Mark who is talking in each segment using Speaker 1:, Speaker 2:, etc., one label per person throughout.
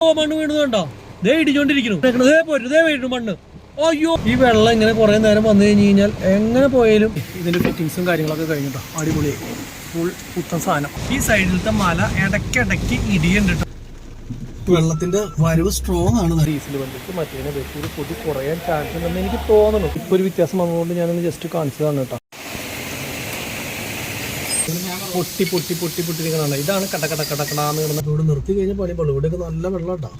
Speaker 1: ഓ മണ്ണ് വീണത് കണ്ടോ? ദേ ഇടിച്ചോണ്ടിരിക്കുന്നു ദേ പോയിട്ട് ദേ വീണു മണ്ണ്. അയ്യോ. ഈ വെള്ളം ഇങ്ങനെ കുറെ നേരം വന്നു കഴിഞ്ഞ് കഴിഞ്ഞാൽ എങ്ങനെ പോയാലും ഇതിന്റെ ഫിറ്റിങ്സും കാര്യങ്ങളൊക്കെ കഴിഞ്ഞിട്ടോ അടിപൊളി. ഫുൾ പുത്തൻ സാധനം. ഈ സൈഡിലത്തെ മല ഇടയ്ക്കിടയ്ക്ക് ഇടിയുണ്ട്. വെള്ളത്തിന്റെ വരവ് സ്ട്രോങ് ആണ് റീസിൽ വണ്ടിക്ക് മറ്റേ ബസ്സിൽ പൊടി കുറയാൻ ചാൻസ് ഉണ്ടെന്ന് എനിക്ക് തോന്നുന്നു. ഇപ്പൊ ഒരു വ്യത്യാസം വന്നതുകൊണ്ട് ഞാനൊന്ന് ജസ്റ്റ് കാണിച്ചതാണ് കേട്ടോ പൊട്ടി പൊട്ടി പൊട്ടി പൊട്ടി നിൽക്കണ ഇതാണ് കടക്കട കടക്കടാന്ന് കട കടാന്ന് കിടന്ന ഇവിടെ നിർത്തി കഴിഞ്ഞാൽ പണി ഇവിടെയൊക്കെ നല്ല വെള്ളം കേട്ടോ.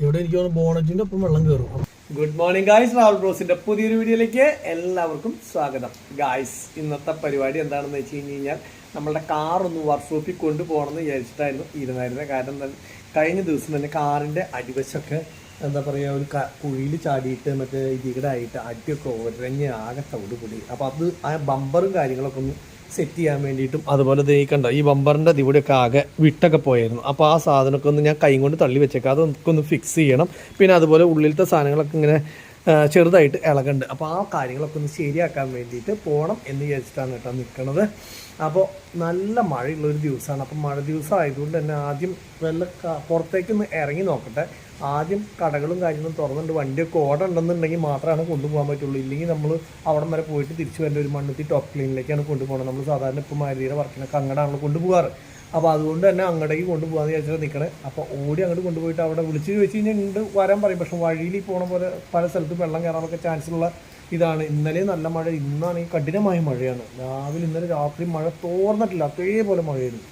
Speaker 1: ഇവിടെ എനിക്ക് തോന്നുന്നു ബോണറ്റിന്റെ ഒപ്പം വെള്ളം കയറും ഗുഡ് മോർണിംഗ് ഗായ്സ് റാവൽ ബ്രോസിന്റെ പുതിയൊരു വീഡിയോയിലേക്ക് എല്ലാവർക്കും സ്വാഗതം. ഗായ്സ് ഇന്നത്തെ പരിപാടി എന്താണെന്ന് വെച്ച് കഴിഞ്ഞ് കഴിഞ്ഞാൽ നമ്മളുടെ കാർ ഒന്ന് വർക്ക്ഷോപ്പിൽ കൊണ്ടുപോകണമെന്ന് വിചാരിച്ചിട്ടായിരുന്നു ഇരുന്നായിരുന്നത് കാരണം എന്താ കഴിഞ്ഞ ദിവസം തന്നെ കാറിന്റെ അടിവശമൊക്കെ എന്താ പറയുക ഒരു കുഴിയിൽ ചാടിയിട്ട് മറ്റേ ഇതികടായിട്ട് അടിയൊക്കെ ഒരഞ്ഞ് ആകെ തവിട് അപ്പോൾ അത് ആ ബമ്പറും കാര്യങ്ങളൊക്കെ ഒന്ന് സെറ്റ് ചെയ്യാൻ വേണ്ടിയിട്ടും. അതുപോലെ ദേ കണ്ടോ ഈ ബമ്പറിന്റെ അതിവിടെയൊക്കെ ആകെ വിട്ടൊക്കെ പോയായിരുന്നു. അപ്പോൾ ആ സാധനമൊക്കെ ഒന്ന് ഞാൻ കൈ കൊണ്ട് തള്ളി വെച്ചേക്കാം. അതൊക്കെ ഒന്ന് ഫിക്സ് ചെയ്യണം. പിന്നെ അതുപോലെ ഉള്ളിലത്തെ സാധനങ്ങളൊക്കെ ഇങ്ങനെ ചെറുതായിട്ട് ഇളകുന്നുണ്ട് അപ്പോൾ ആ കാര്യങ്ങളൊക്കെ ഒന്ന് ശരിയാക്കാൻ വേണ്ടിയിട്ട് പോകണം എന്ന് വിചാരിച്ചിട്ടാണ് കേട്ടോ നിൽക്കുന്നത് അപ്പോൾ നല്ല മഴയുള്ളൊരു ദിവസമാണ്. അപ്പോൾ മഴ ദിവസം ആയതുകൊണ്ട് തന്നെ ആദ്യം വല്ല പുറത്തേക്കൊന്ന് ഇറങ്ങി നോക്കട്ടെ. ആദ്യം കടകളും കാര്യങ്ങളും തുറന്നുണ്ട് വണ്ടിയൊക്കെ ഓട ഉണ്ടെന്നുണ്ടെങ്കിൽ മാത്രമാണ് കൊണ്ടുപോകാൻ പറ്റുള്ളൂ. ഇല്ലെങ്കിൽ നമ്മൾ അവിടെ വരെ പോയിട്ട് തിരിച്ചു വരേണ്ട ഒരു മണ്ണുത്തി ടോപ്പ് ക്ലീനിലേക്കാണ് കൊണ്ടുപോകണം നമ്മൾ സാധാരണ ഇപ്പോൾ മാരുതിയുടെ വർക്കിനൊക്കെ അങ്ങടാണല്ലോ കൊണ്ടുപോകാറ്. അപ്പോൾ അതുകൊണ്ട് തന്നെ അങ്ങടേക്ക് കൊണ്ടുപോകാമെന്ന് വിചാരിച്ചാൽ നിൽക്കണേ അപ്പോൾ ഓടി അങ്ങോട്ട് കൊണ്ടുപോയിട്ട് അവിടെ വിളിച്ച് വെച്ച് കഴിഞ്ഞാൽ ഉണ്ട് വരാൻ പറയും. പക്ഷെ വഴിയിൽ പോകണ പോലെ പല സ്ഥലത്തും വെള്ളം കയറാനൊക്കെ ചാൻസ് ഉള്ള ഇതാണ്. ഇന്നലെ നല്ല മഴ ഇന്നാണെങ്കിൽ കഠിനമായ മഴയാണ്. രാവിലെ ഇന്നലെ രാത്രി മഴ തോർന്നിട്ടില്ല. അതേപോലെ മഴയായിരുന്നു.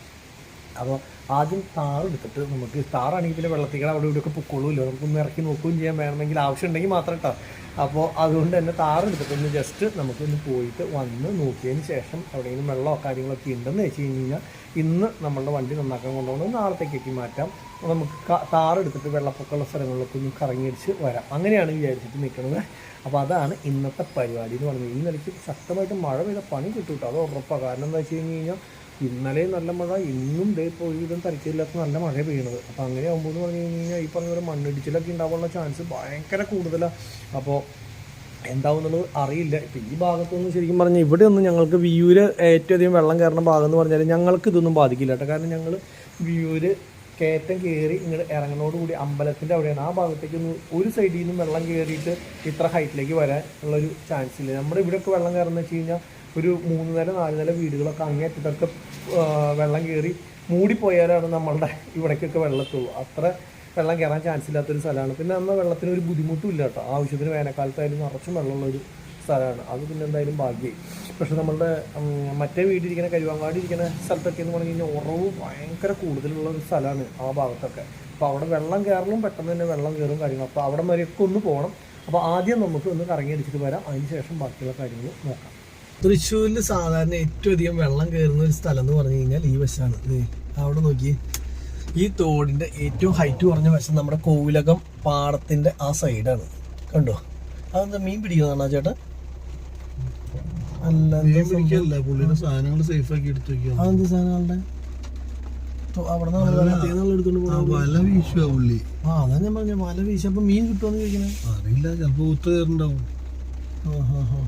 Speaker 1: അപ്പോൾ ആദ്യം താറ് എടുത്തിട്ട് നമുക്ക് താറാണെങ്കിൽ പിന്നെ വെള്ളത്തിക്കട അവിടെ ഇവിടെയൊക്കെ പൊക്കോളൂല്ലോ നമുക്കൊന്ന് ഇറക്കി നോക്കുകയും ചെയ്യാൻ വേണമെങ്കിൽ ആവശ്യമുണ്ടെങ്കിൽ മാത്രം കേട്ടോ അപ്പോൾ അതുകൊണ്ട് തന്നെ താറ് എടുത്തിട്ട് ഒന്ന് ജസ്റ്റ് നമുക്കൊന്ന് പോയിട്ട് വന്ന് നോക്കിയതിന് ശേഷം എവിടെയെങ്കിലും വെള്ളമോ കാര്യങ്ങളൊക്കെ ഉണ്ടെന്ന് വെച്ച് കഴിഞ്ഞ് കഴിഞ്ഞാൽ ഇന്ന് നമ്മളുടെ വണ്ടി നന്നാക്കാൻ കൊണ്ടുപോകണം. നാളത്തേക്കൊക്കെ മാറ്റാം. നമുക്ക് താറെടുത്തിട്ട് വെള്ളപ്പൊക്കമുള്ള സ്ഥലങ്ങളിലൊക്കെ ഒന്ന് കറങ്ങിയടിച്ച് വരാം. അങ്ങനെയാണ് വിചാരിച്ചിട്ട് നിൽക്കുന്നത് അപ്പോൾ അതാണ് ഇന്നത്തെ പരിപാടി എന്ന് പറയുന്നത് ഈ നിലയ്ക്ക് ശക്തമായിട്ട് മഴ പെയ്ത പണി കിട്ടും കേട്ടോ അത് ഉറപ്പാണ് കാരണം എന്താ വെച്ച് കഴിഞ്ഞ് കഴിഞ്ഞാൽ ഇന്നലെ നല്ല മഴ ഇന്നും ദേ പോയി ഇതും തരക്കില്ലാത്ത നല്ല മഴ പെയ്യണത്. അപ്പോൾ അങ്ങനെ ആകുമ്പോൾ എന്ന് പറഞ്ഞു കഴിഞ്ഞാൽ ഈ പറഞ്ഞ പോലെ മണ്ണിടിച്ചിലൊക്കെ ഉണ്ടാവാനുള്ള ചാൻസ് ഭയങ്കര കൂടുതലാണ് അപ്പോൾ എന്താവുന്നുള്ളത് അറിയില്ല. ഇപ്പം ഈ ഭാഗത്തൊന്നും ശരിക്കും പറഞ്ഞാൽ ഇവിടെ ഒന്നും ഞങ്ങൾക്ക് വിയൂര് ഏറ്റവും അധികം വെള്ളം കയറുന്ന ഭാഗം എന്ന് പറഞ്ഞാൽ ഞങ്ങൾക്ക് ഇതൊന്നും ബാധിക്കില്ല കേട്ടോ. കാരണം ഞങ്ങൾ വിയൂര് കയറ്റം കയറി ഇങ്ങോട്ട് ഇറങ്ങുന്നതോടുകൂടി അമ്പലത്തിന്റെ അവിടെയാണ്. ആ ഭാഗത്തേക്കൊന്നും ഒരു സൈഡിൽ നിന്നും വെള്ളം കയറിയിട്ട് ഇത്ര ഹൈറ്റിലേക്ക് വരാൻ ഉള്ളൊരു ചാൻസ് ഇല്ല. നമ്മുടെ ഇവിടെയൊക്കെ വെള്ളം കയറുന്ന വെച്ച് കഴിഞ്ഞാൽ ഒരു മൂന്ന് നില നാല് നില വീടുകളൊക്കെ അങ്ങേറ്റത്തൊക്കെ വെള്ളം കയറി മൂടിപ്പോയാലാണ് നമ്മളുടെ ഇവിടേക്കൊക്കെ വെള്ളത്തുള്ളൂ. അത്ര വെള്ളം കയറാൻ ചാൻസ് ഇല്ലാത്തൊരു സ്ഥലമാണ്. പിന്നെ അന്ന് വെള്ളത്തിന് ഒരു ബുദ്ധിമുട്ടും ഇല്ല കേട്ടോ. ആവശ്യത്തിന് വേനൽക്കാലത്തായാലും നിറച്ചും വെള്ളമുള്ളൊരു സ്ഥലമാണ്. അത് പിന്നെ എന്തായാലും ഭാഗ്യമായി പക്ഷെ നമ്മളുടെ മറ്റേ വീട്ടിരിക്കുന്ന കരുവാങ്കാടി ഇരിക്കുന്ന സ്ഥലത്തൊക്കെ എന്ന് പറഞ്ഞു കഴിഞ്ഞാൽ ഉറവ് ഭയങ്കര കൂടുതലുള്ള ഒരു സ്ഥലമാണ് ആ ഭാഗത്തൊക്കെ. അപ്പോൾ അവിടെ വെള്ളം കയറലും പെട്ടെന്ന് തന്നെ വെള്ളം കയറും കാര്യങ്ങൾ അപ്പോൾ അവിടെ വരെയൊക്കെ ഒന്ന് പോകണം. അപ്പോൾ ആദ്യം നമുക്ക് ഒന്ന് കറങ്ങി അടിച്ചിട്ട് വരാം. അതിന് ശേഷം ബാക്കിയുള്ള കാര്യങ്ങൾ നോക്കാം. തൃശ്ശൂരിൽ സാധാരണ ഏറ്റവും അധികം വെള്ളം കയറുന്ന ഒരു സ്ഥലം എന്ന് പറഞ്ഞു കഴിഞ്ഞാൽ ഈ വശമാണ് അവിടെ നോക്കി ഈ തോടിന്റെ ഏറ്റവും ഹൈറ്റ് കുറഞ്ഞ വശം നമ്മുടെ കോവിലകം പാടത്തിന്റെ ആ സൈഡാണ് കണ്ടോ? അതെന്താ മീൻ പിടിക്കുന്നതാണോ ചേട്ടാ? അല്ല?
Speaker 2: പുള്ളിയുടെ സാധനങ്ങൾ സേഫ് ആക്കി എടുത്തു
Speaker 1: അതെന്ത് സാധനങ്ങളുടെ?
Speaker 2: വല വീശുക പുള്ളി.
Speaker 1: ആ അതാ ഞാൻ പറഞ്ഞ വല വീശപ്പോ മീൻ കിട്ടുമെന്ന് ചോദിക്കണേ?
Speaker 2: അറിയില്ല ചിലപ്പോ ഉത്തരണ്ടാവും കയറുണ്ടാവും.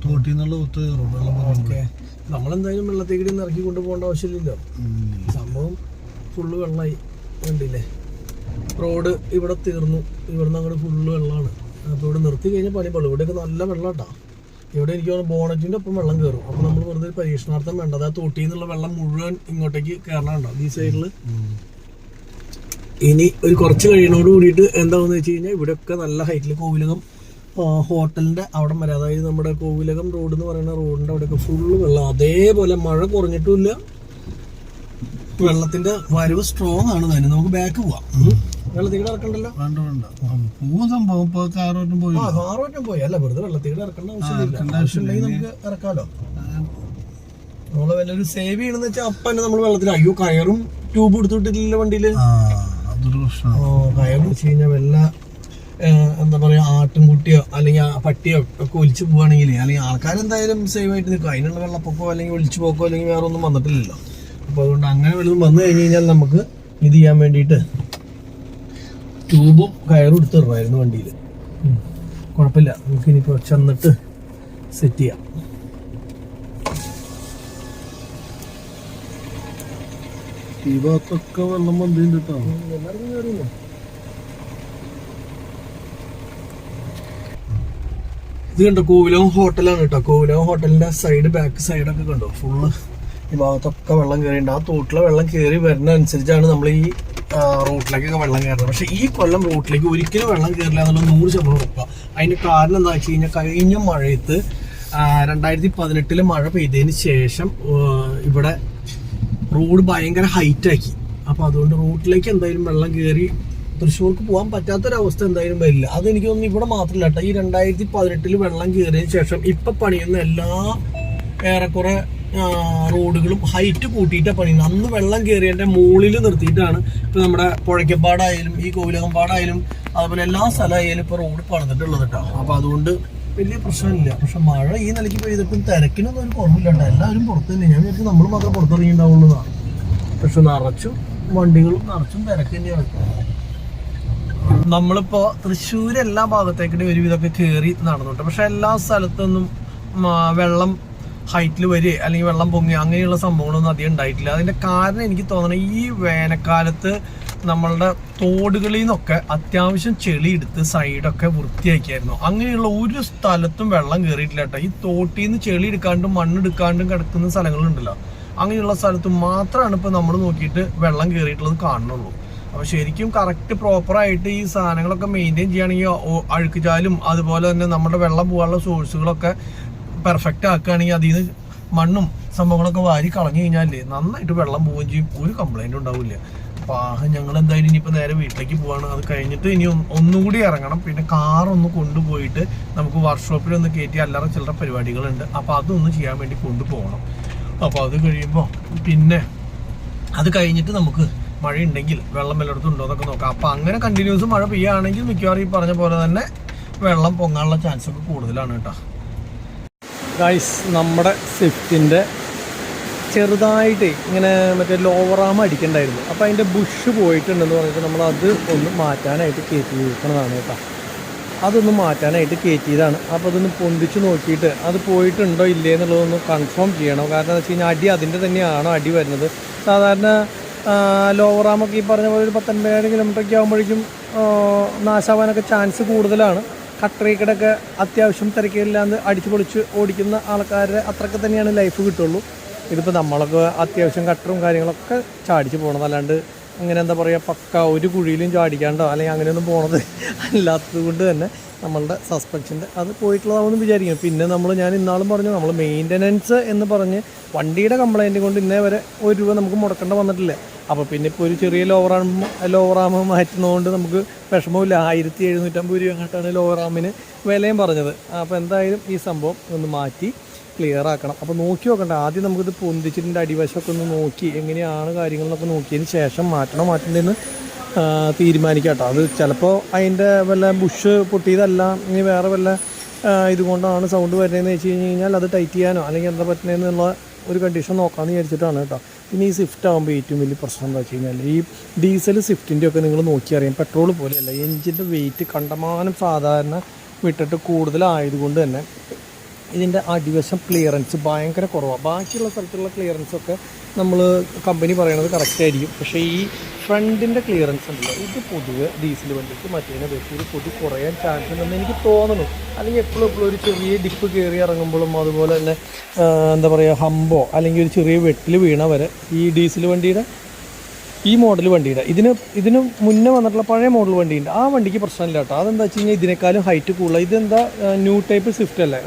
Speaker 2: തോട്ടിൽ നിന്നുള്ള ഒത്ത്.
Speaker 1: ഓക്കെ. നമ്മളെന്തായാലും വെള്ളത്തേക്ക് ഇറക്കി കൊണ്ടുപോകേണ്ട ആവശ്യമില്ലല്ലോ. സംഭവം ഫുള്ള് വെള്ളമായി. കണ്ടില്ലേ? റോഡ് ഇവിടെ തീർന്നു. ഇവിടുന്ന് അങ്ങോട്ട് ഫുള്ള് വെള്ളമാണ്. അപ്പോൾ ഇവിടെ നിർത്തി കഴിഞ്ഞാൽ പണി പള്ളു ഇവിടെയൊക്കെ നല്ല വെള്ളം കേട്ടോ ഇവിടെ എനിക്ക് തോന്നുന്നു ബോണറ്റിന്റെ ഒപ്പം വെള്ളം കയറും. അപ്പോൾ നമ്മൾ വെറുതെ പരീക്ഷണാർത്ഥം വേണ്ട. അതായത് തൊട്ടിയിൽ നിന്നുള്ള വെള്ളം മുഴുവൻ ഇങ്ങോട്ടേക്ക് കയറണുണ്ടോ? ഈ സൈഡിൽ ഇനി ഒരു കുറച്ച് കഴിയണോട് കൂടിയിട്ട് എന്താണെന്ന് വെച്ച് കഴിഞ്ഞാൽ ഇവിടെയൊക്കെ നല്ല ഹൈറ്റിൽ കോവിലകം ആ, ഹോട്ടലിന്റെ അവിടെ വരെ. അതായത് നമ്മുടെ കോവിലകം റോഡ് എന്ന് പറയുന്ന റോഡിന്റെ അവിടെയൊക്കെ ഫുള്ള് വെള്ളം. അതേപോലെ മഴ കുറഞ്ഞിട്ടുമില്ല. വെള്ളത്തിന്റെ വരവ് സ്ട്രോങ് ആണ്. തന്നെ നമുക്ക് ബാക്ക് പോവാം. വെള്ളത്തിൽ ഇറക്കണ്ടല്ലോ?
Speaker 2: വേണ്ട വേണ്ട. പോകും സംഭവം പോയി.
Speaker 1: ആ കാറോറ്റം പോയി. അല്ല വെറുതെ വെള്ളത്തിൽ ഇറക്കേണ്ട ആവശ്യമില്ല. ആവശ്യമുണ്ടെങ്കിൽ നമുക്ക് നമ്മൾ സേവ് ചെയ്യണമെന്ന് വെച്ചാൽ നമ്മൾ വെള്ളത്തിൽ അയ്യോ കയറും ട്യൂബ് എടുത്തിട്ടില്ല വണ്ടിയിൽ.
Speaker 2: ആ അതൊരു പ്രശ്നം.
Speaker 1: ഓ കയറ് വെച്ച് കഴിഞ്ഞാൽ എന്താ പറയാ ആട്ടുംകുട്ടിയോ അല്ലെങ്കിൽ ആ പട്ടിയോ ഒക്കെ ഒലിച്ചു പോവാണെങ്കിൽ അല്ലെങ്കിൽ ആൾക്കാരെന്തായാലും സേഫ് ആയിട്ട് നിൽക്കും. അതിനുള്ള വെള്ളപ്പൊക്കോ അല്ലെങ്കിൽ ഒലിച്ചു പോക്കോ അല്ലെങ്കിൽ വേറെ ഒന്നും വന്നിട്ടില്ലല്ലോ. അപ്പോൾ അതുകൊണ്ട് അങ്ങനെ വല്ലതും വന്നു കഴിഞ്ഞ് കഴിഞ്ഞാൽ നമുക്ക് ഇത് ചെയ്യാൻ വേണ്ടിയിട്ട് ട്യൂബും കയറും എടുത്തിടണമായിരുന്നു വണ്ടിയിൽ കുഴപ്പമില്ല. നമുക്ക് ഇനിയിപ്പോൾ ചെന്നിട്ട് സെറ്റ് ചെയ്യാം.
Speaker 2: ഈ ഭാഗത്തൊക്കെ വെള്ളം വന്നിട്ടുണ്ട് കേട്ടോ.
Speaker 1: എല്ലാവർക്കും കയറിയില്ലേ ഇത് കണ്ടോ കോവിലം ഹോട്ടലാണ് കേട്ടോ കോവിലം ഹോട്ടലിന്റെ സൈഡ് ബാക്ക് സൈഡൊക്കെ കണ്ടോ? ഫുള്ള് ഈ ഭാഗത്തൊക്കെ വെള്ളം കയറിയിട്ടുണ്ട് ആ തോട്ടിലെ വെള്ളം കയറി വരുന്ന അനുസരിച്ചാണ് നമ്മൾ ഈ റോട്ടിലേക്കൊക്കെ വെള്ളം കയറുന്നത് പക്ഷെ ഈ കൊല്ലം റോട്ടിലേക്ക് ഒരിക്കലും വെള്ളം കയറില്ല എന്നുള്ള നൂറ് ശതമാനം ഉറപ്പാണ് അതിന്റെ കാരണം എന്താ വെച്ച് കഴിഞ്ഞാൽ കഴിഞ്ഞ മഴയത്ത് രണ്ടായിരത്തി പതിനെട്ടിൽ മഴ പെയ്തതിന് ശേഷം ഇവിടെ റോഡ് ഭയങ്കര ഹൈറ്റ് ആക്കി. അപ്പൊ അതുകൊണ്ട് റോട്ടിലേക്ക് എന്തായാലും വെള്ളം കയറി തൃശ്ശൂർക്ക് പോകാൻ പറ്റാത്തൊരവസ്ഥ എന്തായാലും വരില്ല. അതെനിക്ക് തോന്നുന്നു ഇവിടെ മാത്രമല്ല കേട്ടോ ഈ രണ്ടായിരത്തി പതിനെട്ടിൽ വെള്ളം കയറിയതിന് ശേഷം ഇപ്പം പണിയുന്ന എല്ലാ ഏറെക്കുറെ റോഡുകളും ഹൈറ്റ് കൂട്ടിയിട്ടാണ് പണിയുന്നത്. അന്ന് വെള്ളം കയറിയതിന്റെ മുകളിൽ നിർത്തിയിട്ടാണ് ഇപ്പം നമ്മുടെ പുഴയ്ക്കപ്പാടായാലും ഈ കോവിലകമ്പാടായാലും അതുപോലെ എല്ലാ സ്ഥലമായാലും ഇപ്പോൾ റോഡ് പണിതിട്ടുള്ളത് കേട്ടോ അപ്പോൾ അതുകൊണ്ട് വലിയ പ്രശ്നമില്ല. പക്ഷെ മഴ ഈ നിലയ്ക്ക് പെയ്തിട്ടും തിരക്കിനൊന്നും ഒരു കുറവില്ല കേട്ടോ എല്ലാവരും പുറത്ത് തന്നെ. ഞാൻ വിചാരിച്ചു നമ്മൾ മാത്രം പുറത്തിറങ്ങിയിട്ടുണ്ടാവുള്ളതാണ് പക്ഷെ നിറച്ചും വണ്ടികളും നിറച്ചും തിരക്ക് തന്നെയാണ്. നമ്മളിപ്പോ തൃശ്ശൂർ എല്ലാ ഭാഗത്തേക്കും ഒരുവിധമൊക്കെ കയറി നടന്നുണ്ട്. പക്ഷെ എല്ലാ സ്ഥലത്തൊന്നും വെള്ളം ഹൈറ്റിൽ വരിക അല്ലെങ്കിൽ വെള്ളം പൊങ്ങി അങ്ങനെയുള്ള സംഭവങ്ങളൊന്നും അധികം ഉണ്ടായിട്ടില്ല. അതിന്റെ കാരണം എനിക്ക് തോന്നുന്നത് ഈ വേനൽക്കാലത്ത് നമ്മളുടെ തോടുകളിൽ നിന്നൊക്കെ അത്യാവശ്യം ചെളിയെടുത്ത് സൈഡൊക്കെ വൃത്തിയാക്കിയായിരുന്നു. അങ്ങനെയുള്ള ഒരു സ്ഥലത്തും വെള്ളം കയറിയിട്ടില്ല കേട്ടോ. ഈ തോട്ടിൽ നിന്ന് ചെളി എടുക്കാണ്ടും മണ്ണെടുക്കാണ്ടും കിടക്കുന്ന സ്ഥലങ്ങളുണ്ടല്ലോ. അങ്ങനെയുള്ള സ്ഥലത്ത് മാത്രമാണ് ഇപ്പൊ നമ്മൾ നോക്കിയിട്ട് വെള്ളം കയറിയിട്ടുള്ളത് കാണുന്നുള്ളൂ. അപ്പൊ ശരിക്കും കറക്റ്റ് പ്രോപ്പർ ആയിട്ട് ഈ സാധനങ്ങളൊക്കെ മെയിന്റെയിൻ ചെയ്യുകയാണെങ്കിൽ അഴുക്കുചാലും അതുപോലെ തന്നെ നമ്മുടെ വെള്ളം പോകാനുള്ള സോഴ്സുകളൊക്കെ പെർഫെക്റ്റ് ആക്കുകയാണെങ്കിൽ അതിൽ നിന്ന് മണ്ണും സംഭവങ്ങളൊക്കെ വാരി കളഞ്ഞു കഴിഞ്ഞാലേ നന്നായിട്ട് വെള്ളം പോവുകയും ചെയ്യും. ഒരു കംപ്ലൈന്റ് ഉണ്ടാവില്ല. അപ്പൊ ആ ഞങ്ങൾ എന്തായാലും ഇനിയിപ്പോൾ നേരെ വീട്ടിലേക്ക് പോവാണ്. അത് കഴിഞ്ഞിട്ട് ഇനി ഒന്നും കൂടി ഇറങ്ങണം. പിന്നെ കാർ ഒന്ന് കൊണ്ടുപോയിട്ട് നമുക്ക് വർക്ക്ഷോപ്പിൽ ഒന്ന് കയറ്റി അല്ലറ ചില്ലറ പരിപാടികളുണ്ട്. അപ്പൊ അതൊന്ന് ചെയ്യാൻ വേണ്ടി കൊണ്ടുപോകണം. അപ്പൊ അത് കഴിയുമ്പോൾ പിന്നെ അത് കഴിഞ്ഞിട്ട് നമുക്ക് മഴ ഉണ്ടെങ്കിൽ വെള്ളം വല്ലയിടത്തും ഉണ്ടോ എന്നൊക്കെ നോക്കാം. അപ്പൊ അങ്ങനെ കണ്ടിന്യൂസ് മഴ പെയ്യുകയാണെങ്കിൽ മിക്കവാറും ഈ പറഞ്ഞ പോലെ തന്നെ വെള്ളം പൊങ്ങാനുള്ള ചാൻസ് ഒക്കെ കൂടുതലാണ് കേട്ടോ. ഗൈസ് നമ്മുടെ സ്വിഫ്റ്റിന്റെ ചെറുതായിട്ട് ഇങ്ങനെ മറ്റേ ലോവറാമ അടിക്കണ്ടായിരുന്നു. അപ്പോൾ അതിന്റെ ബുഷ് പോയിട്ടുണ്ടെന്ന് പറഞ്ഞിട്ട് നമ്മൾ അത് ഒന്ന് മാറ്റാനായിട്ട് കയറ്റി നിൽക്കുന്നതാണ് കേട്ടോ. അതൊന്ന് മാറ്റാനായിട്ട് കയറ്റിയതാണ്. അപ്പോൾ അതൊന്ന് പൊന്തിച്ച് നോക്കിയിട്ട് അത് പോയിട്ടുണ്ടോ ഇല്ലേ എന്നുള്ളതൊന്ന് കൺഫേം ചെയ്യണം. കാരണം എന്താ വെച്ച് കഴിഞ്ഞാൽ അടി അതിന്റെ തന്നെയാണോ അടി വരുന്നത്? സാധാരണ ലോവറാമൊക്കെ ഈ പറഞ്ഞ പോലെ ഒരു പത്തൊൻപതിനായിരം കിലോമീറ്ററൊക്കെ ആകുമ്പോഴേക്കും നാശാവാനൊക്കെ ചാൻസ് കൂടുതലാണ്. കട്ടറേക്കടൊക്കെ അത്യാവശ്യം തിരക്കില്ലാണ്ട് അടിച്ചു പൊളിച്ച് ഓടിക്കുന്ന ആൾക്കാരുടെ അത്രയ്ക്ക് തന്നെയാണ് ലൈഫ് കിട്ടുള്ളൂ. ഇതിപ്പോൾ നമ്മളൊക്കെ അത്യാവശ്യം കട്ടറും കാര്യങ്ങളൊക്കെ ചാടിച്ച് പോകണം അല്ലാണ്ട് അങ്ങനെ എന്താ പറയുക പക്ക ഒരു കുഴിയിലും ചാടിക്കാണ്ടോ? അല്ലെങ്കിൽ അങ്ങനെയൊന്നും പോണത് അല്ലാത്തത് കൊണ്ട് തന്നെ. നമ്മളുടെ സസ്പെൻഷന്റെ അത് പോയിട്ടുള്ളതാണെന്ന് വിചാരിക്കും പിന്നെ നമ്മൾ ഞാൻ ഇന്നാളും പറഞ്ഞു നമ്മൾ മെയിന്റനൻസ് എന്ന് പറഞ്ഞ് വണ്ടിയുടെ കംപ്ലൈന്റ് കൊണ്ട് ഇന്നേ വരെ ഒരു രൂപ നമുക്ക് മുടക്കേണ്ട വന്നിട്ടില്ല. അപ്പോൾ പിന്നെ ഇപ്പോൾ ഒരു ചെറിയ ലോവറാം ലോവറാമ മാറ്റുന്നതുകൊണ്ട് നമുക്ക് വിഷമമില്ല ആയിരത്തി എഴുന്നൂറ്റമ്പത് രൂപ അങ്ങോട്ടാണ് ലോവറാമിന് വിലയും പറഞ്ഞത്. അപ്പോൾ എന്തായാലും ഈ സംഭവം ഒന്ന് മാറ്റി ക്ലിയർ ആക്കണം. അപ്പോൾ നോക്കി നോക്കണ്ട. ആദ്യം നമുക്കിത് പൊന്തിച്ചിട്ടിന്റെ അടിവശമൊക്കെ ഒന്ന് നോക്കി എങ്ങനെയാണ് കാര്യങ്ങളെന്നൊക്കെ നോക്കിയതിന് ശേഷം മാറ്റണം. മാറ്റേണ്ടതെന്ന് തീരുമാനിക്കാട്ടോ തീരുമാനിക്കാം കേട്ടോ. അത് ചിലപ്പോൾ അതിന്റെ വല്ല ബുഷ് പൊട്ടിയതല്ല ഇനി വേറെ വല്ല ഇതുകൊണ്ടാണ് സൗണ്ട് വരുന്നതെന്ന് വെച്ച് കഴിഞ്ഞ് കഴിഞ്ഞാൽ അത് ടൈറ്റ് ചെയ്യാനോ അല്ലെങ്കിൽ എന്താ പറ്റുന്നതെന്നുള്ള ഒരു കണ്ടീഷൻ നോക്കാമെന്ന് വിചാരിച്ചിട്ടാണ് കേട്ടോ. പിന്നെ ഈ സ്വിഫ്റ്റ് ആകുമ്പോൾ ഏറ്റവും വലിയ പ്രശ്നം എന്താ വെച്ച് കഴിഞ്ഞാൽ ഈ ഡീസൽ സ്വിഫ്റ്റിന്റെ ഒക്കെ നിങ്ങൾ നോക്കി അറിയാം. പെട്രോൾ പോലെയല്ല എഞ്ചിന്റെ വെയിറ്റ് കണ്ടമാനം സാധാരണ വിട്ടിട്ട് കൂടുതലായതുകൊണ്ട് തന്നെ ഇതിന്റെ അടിവശം ക്ലിയറൻസ് ഭയങ്കര കുറവാണ് ബാക്കിയുള്ള സ്ഥലത്തുള്ള ക്ലിയറൻസൊക്കെ നമ്മൾ കമ്പനി പറയണത് കറക്റ്റ് ആയിരിക്കും. പക്ഷേ ഈ ഫ്രണ്ടിന്റെ ക്ലിയറൻസ് ഉണ്ടല്ലോ ഇത് പൊതുവെ ഡീസൽ വണ്ടിക്ക് മറ്റേതിനെ വെച്ച് ഒരു പൊതു കുറയാൻ ചാൻസ് ഉണ്ടെന്ന് എനിക്ക് തോന്നുന്നു. അല്ലെങ്കിൽ എപ്പോഴും എപ്പോഴും ഒരു ചെറിയ ഡിപ്പ് കയറി ഇറങ്ങുമ്പോഴും അതുപോലെ തന്നെ എന്താ പറയുക ഹമ്പോ അല്ലെങ്കിൽ ഒരു ചെറിയ വെട്ടിൽ വീണ വരെ ഈ ഡീസൽ വണ്ടിയുടെ ഈ മോഡൽ വണ്ടിയുടെ. ഇതിന് ഇതിന് മുന്നേ വന്നിട്ടുള്ള പഴയ മോഡൽ വണ്ടിയുണ്ട്. ആ വണ്ടിക്ക് പ്രശ്നമില്ല കേട്ടോ അതെന്താ വെച്ച് കഴിഞ്ഞാൽ ഇതിനേക്കാളും ഹൈറ്റ് കൂടുതൽ ഇതെന്താ ന്യൂ ടൈപ്പ് സ്വിഫ്റ്റ് അല്ലേ?